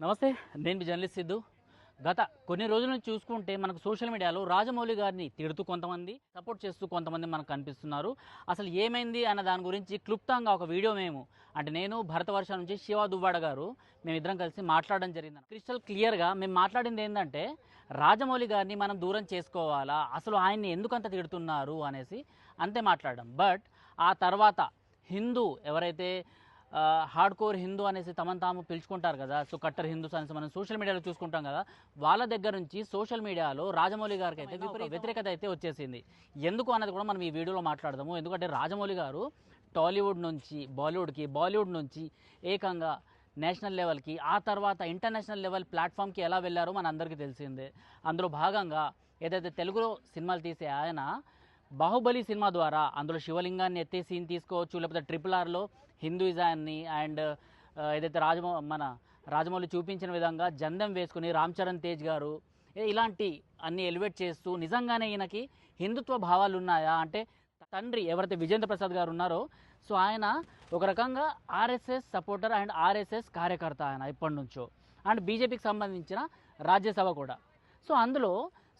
నమస్తే నేను మీ జర్నలిస్ట్ సిద్ధు. గత కొన్ని రోజుల నుంచి చూసుకుంటే మనకు సోషల్ మీడియాలో రాజమౌళి గారిని తిడుతూ కొంతమంది సపోర్ట్ చేస్తూ కొంతమంది మనకు కనిపిస్తున్నారు. అసలు ఏమైంది అన్న దాని గురించి క్లుప్తంగా ఒక వీడియో మేము అంటే నేను భరతవర్ష నుంచి శివ దువ్వాడ గారు మేమిద్దరం కలిసి మాట్లాడడం జరిగింది. క్రిస్టల్ క్లియర్గా మేము మాట్లాడింది ఏంటంటే రాజమౌళి గారిని మనం దూరం చేసుకోవాలా అసలు ఆయన్ని ఎందుకంత తిడుతున్నారు అనేసి అంతే మాట్లాడడం. బట్ ఆ తర్వాత హిందూ ఎవరైతే హార్డ్ కోర్ హిందూ అనేసి తమను తాము పిలుచుకుంటారు కదా. సో కట్టర్ హిందూస్ అనేసి మనం సోషల్ మీడియాలో చూసుకుంటాం కదా. వాళ్ళ దగ్గర నుంచి సోషల్ మీడియాలో రాజమౌళి గారికి అయితే వ్యతిరేకత అయితే వచ్చేసింది. ఎందుకు అన్నది కూడా మనం ఈ వీడియోలో మాట్లాడదాము. ఎందుకంటే రాజమౌళి గారు టాలీవుడ్ నుంచి బాలీవుడ్కి బాలీవుడ్ నుంచి ఏకంగా నేషనల్ లెవెల్కి ఆ తర్వాత ఇంటర్నేషనల్ లెవెల్ ప్లాట్ఫామ్కి ఎలా వెళ్ళారో మన అందరికీ తెలిసిందే. అందులో భాగంగా ఏదైతే తెలుగులో సినిమాలు తీసే ఆయన బాహుబలి సినిమా ద్వారా అందులో శివలింగాన్ని ఎత్తే సీన్ తీసుకోవచ్చు లేకపోతే ట్రిపుల్ ఆర్లో హిందూయిజాన్ని అండ్ ఏదైతే రాజమౌ మన రాజమౌళి చూపించిన విధంగా జందెం వేసుకుని రామ్ చరణ్ తేజ్ గారు ఏ- ఇలాంటి అన్ని ఎలివేట్ చేస్తూ నిజంగానే ఈయనకి హిందుత్వ భావాలు ఉన్నాయా? అంటే తండ్రి ఎవరైతే విజేంద్ర ప్రసాద్ గారు ఉన్నారో సో ఆయన ఒక రకంగా ఆర్ఎస్ఎస్ సపోర్టర్ అండ్ ఆర్ఎస్ఎస్ కార్యకర్త ఆయన ఇప్పటి నుంచో. అండ్ బీజేపీకి సంబంధించిన రాజ్యసభ కూడా. సో అందులో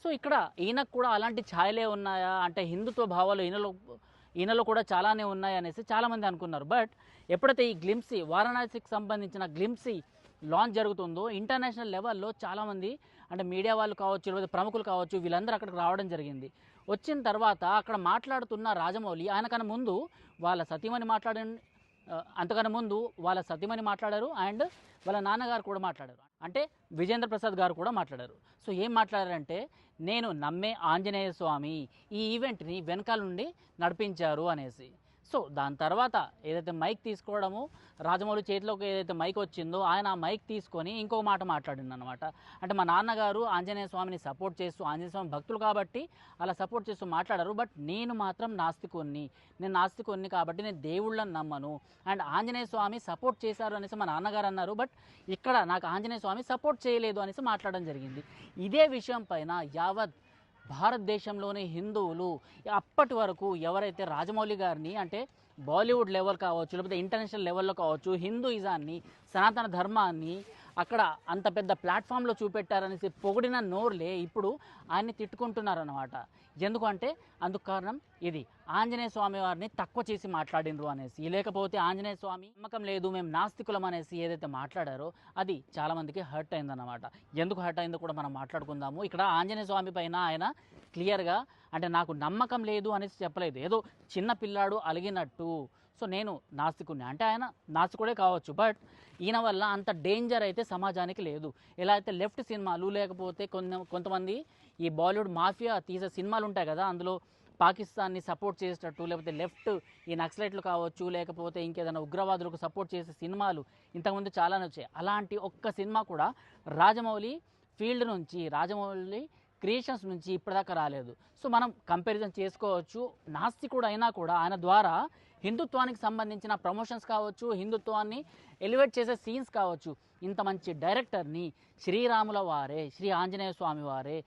సో ఇక్కడ ఈయనకు కూడా అలాంటి ఛాయలే ఉన్నాయా? అంటే హిందుత్వ భావాలు ఈయనలో ఈయనలో కూడా చాలానే ఉన్నాయి అనేసి చాలామంది అనుకున్నారు. బట్ ఎప్పుడైతే ఈ గ్లిమ్సీ వారణాసికి సంబంధించిన గ్లిమ్సీ లాంచ్ జరుగుతుందో ఇంటర్నేషనల్ లెవెల్లో చాలామంది అంటే మీడియా వాళ్ళు కావచ్చు లేకపోతే ప్రముఖులు కావచ్చు వీళ్ళందరూ అక్కడికి రావడం జరిగింది. వచ్చిన తర్వాత అక్కడ మాట్లాడుతున్న రాజమౌళి ఆయనకన్నా ముందు వాళ్ళ సతీమణి మాట్లాడ అంతకన్నా ముందు వాళ్ళ సతీమణి మాట్లాడారు అండ్ వాళ్ళ నాన్నగారు కూడా మాట్లాడారు. అంటే విజేంద్ర ప్రసాద్ గారు కూడా మాట్లాడారు. సో ఏం మాట్లాడారంటే నేను నమ్మే ఆంజనేయ స్వామి ఈ ఈవెంట్ని వెనకాల నుండి నడిపించారు అనేసి. సో దాని తర్వాత ఏదైతే మైక్ తీసుకోవడము రాజమౌళి చేతిలోకి ఏదైతే మైక్ వచ్చిందో ఆయన ఆ మైక్ తీసుకొని ఇంకో మాట మాట్లాడింది అనమాట అంటే మా నాన్నగారు ఆంజనేయ స్వామిని సపోర్ట్ చేస్తూ ఆంజనేయ స్వామి భక్తులు కాబట్టి అలా సపోర్ట్ చేస్తూ మాట్లాడారు. బట్ నేను మాత్రం నాస్తికొన్ని నేను నాస్తికుణ్ణి కాబట్టి నేను దేవుళ్ళని నమ్మను. అండ్ ఆంజనేయ స్వామి సపోర్ట్ చేశారు అనేసి మా నాన్నగారు అన్నారు. బట్ ఇక్కడ నాకు ఆంజనేయ స్వామి సపోర్ట్ చేయలేదు అనేసి మాట్లాడడం జరిగింది. ఇదే విషయం పైన యావత్ భారతదేశంలోని హిందువులు అప్పటి వరకు ఎవరైతే రాజమౌళి గారిని అంటే బాలీవుడ్ లెవెల్ కావచ్చు లేకపోతే ఇంటర్నేషనల్ లెవెల్లో కావచ్చు హిందూయిజాన్ని సనాతన ధర్మాన్ని అక్కడ అంత పెద్ద ప్లాట్ఫామ్లో చూపెట్టారనేసి పొగిడిన నోర్లే ఇప్పుడు ఆయన్ని తిట్టుకుంటున్నారన్నమాట. ఎందుకంటే అందుకు కారణం ఇది. ఆంజనేయ స్వామి వారిని తక్కువ చేసి మాట్లాడినరు అనేసి. లేకపోతే ఆంజనేయ స్వామి నమ్మకం లేదు మేము నాస్తికులం అనేసి ఏదైతే మాట్లాడారో అది చాలామందికి హర్ట్ అయిందన్నమాట. ఎందుకు హర్ట్ అయిందో కూడా మనం మాట్లాడుకుందాము. ఇక్కడ ఆంజనేయ స్వామి పైన ఆయన క్లియర్గా అంటే నాకు నమ్మకం లేదు అనేసి చెప్పలేదు. ఏదో చిన్న పిల్లాడు అలిగినట్టు సో నేను నాస్తికుడిని అంటే ఆయన నాస్తికుడే కావచ్చు బట్ ఈయన వల్ల అంత డేంజర్ అయితే సమాజానికి లేదు. ఎలా అయితే లెఫ్ట్ సినిమాలు లేకపోతే కొంత కొంతమంది ఈ బాలీవుడ్ మాఫియా తీసే సినిమాలు ఉంటాయి కదా అందులో పాకిస్తాన్ని సపోర్ట్ చేసేటట్టు లేకపోతే లెఫ్ట్ ఈ నక్సలైట్లు కావచ్చు లేకపోతే ఇంకేదైనా ఉగ్రవాదులకు సపోర్ట్ చేసే సినిమాలు ఇంతకుముందు చాలానే వచ్చాయి. అలాంటి ఒక్క సినిమా కూడా రాజమౌళి ఫీల్డ్ నుంచి రాజమౌళి క్రియేషన్స్ నుంచి ఇప్పటిదాకా రాలేదు. సో మనం కంపారిజన్ చేసుకోవచ్చు. నాస్తికుడు అయినా కూడా ఆయన ద్వారా హిందుత్వానికి సంబంధించిన ప్రమోషన్స్ కావచ్చు హిందుత్వాన్ని ఎలివేట్ చేసే సీన్స్ కావచ్చు. ఇంత మంచి డైరెక్టర్ని శ్రీరాముల వారే శ్రీ ఆంజనేయ స్వామి వారే.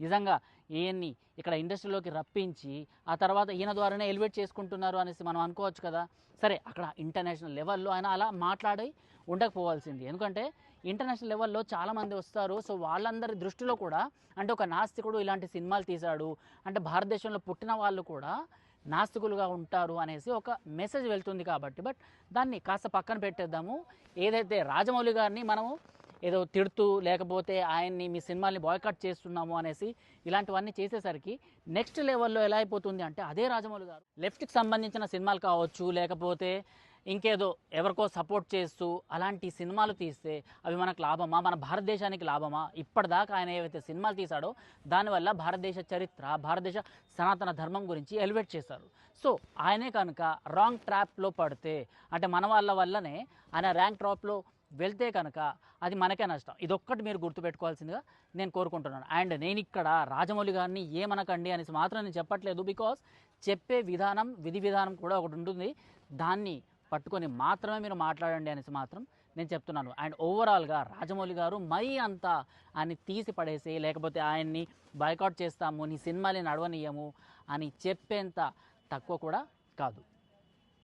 నిజంగా ఈయన్ని ఇక్కడ ఇండస్ట్రీలోకి రప్పించి ఆ తర్వాత ఈయన ద్వారానే ఎలివేట్ చేసుకుంటున్నారు అనేసి మనం అనుకోవచ్చు కదా. సరే అక్కడ ఇంటర్నేషనల్ లెవెల్లో ఆయన అలా మాట్లాడి ఉండకపోవాల్సింది. ఎందుకంటే ఇంటర్నేషనల్ లెవెల్లో చాలామంది వస్తారు. సో వాళ్ళందరి దృష్టిలో కూడా అంటే ఒక నాస్తికుడు ఇలాంటి సినిమాలు తీశాడు. అంటే భారతదేశంలో పుట్టిన వాళ్ళు కూడా నాస్తికులుగా ఉంటారు అనేసి ఒక మెసేజ్ వెళ్తుంది కాబట్టి. బట్ దాన్ని కాస్త పక్కన పెట్టేద్దాము. ఏదైతే రాజమౌళి గారిని మనము ఏదో తిడుతూ లేకపోతే ఆయన్ని మీ సినిమాల్ని బాయ్కాట్ చేస్తున్నాము అనేసి ఇలాంటివన్నీ చేసేసరికి నెక్స్ట్ లెవెల్లో ఎలా అయిపోతుంది అంటే అదే రాజమౌళి గారు. లెఫ్ట్కి సంబంధించిన సినిమాలు కావచ్చు లేకపోతే ఇంకేదో ఎవరికో సపోర్ట్ చేస్తూ అలాంటి సినిమాలు తీస్తే అవి మనకు లాభమా? మన భారతదేశానికి లాభమా? ఇప్పటిదాకా ఆయన ఏవైతే సినిమాలు తీశాడో దానివల్ల భారతదేశ చరిత్ర భారతదేశ సనాతన ధర్మం గురించి ఎలివేట్ చేశారు. సో ఆయనే కనుక రాంగ్ ట్రాప్లో పడితే అంటే మన వాళ్ళ వల్లనే ఆయన ర్యాంక్ ట్రాప్లో వెళ్తే కనుక అది మనకే నష్టం. ఇదొక్కటి మీరు గుర్తుపెట్టుకోవాల్సిందిగా నేను కోరుకుంటున్నాను. అండ్ నేను ఇక్కడ రాజమౌళి గారిని ఏమనకండి అనేసి మాత్రం నేను చెప్పట్లేదు బికాస్ చెప్పే విధానం విధి విధానం కూడా ఒకటి ఉంటుంది. దాన్ని పట్టుకొని మాత్రమే మీరు మాట్లాడండి అనేసి మాత్రం నేను చెప్తున్నాను. అండ్ ఓవరాల్గా రాజమౌళి గారు మరీ అంత ఆయన్ని తీసి పడేసి లేకపోతే ఆయన్ని బైకాట్ చేస్తాము నీ సినిమాని నడవనీయము అని చెప్పేంత తక్కువ కూడా కాదు.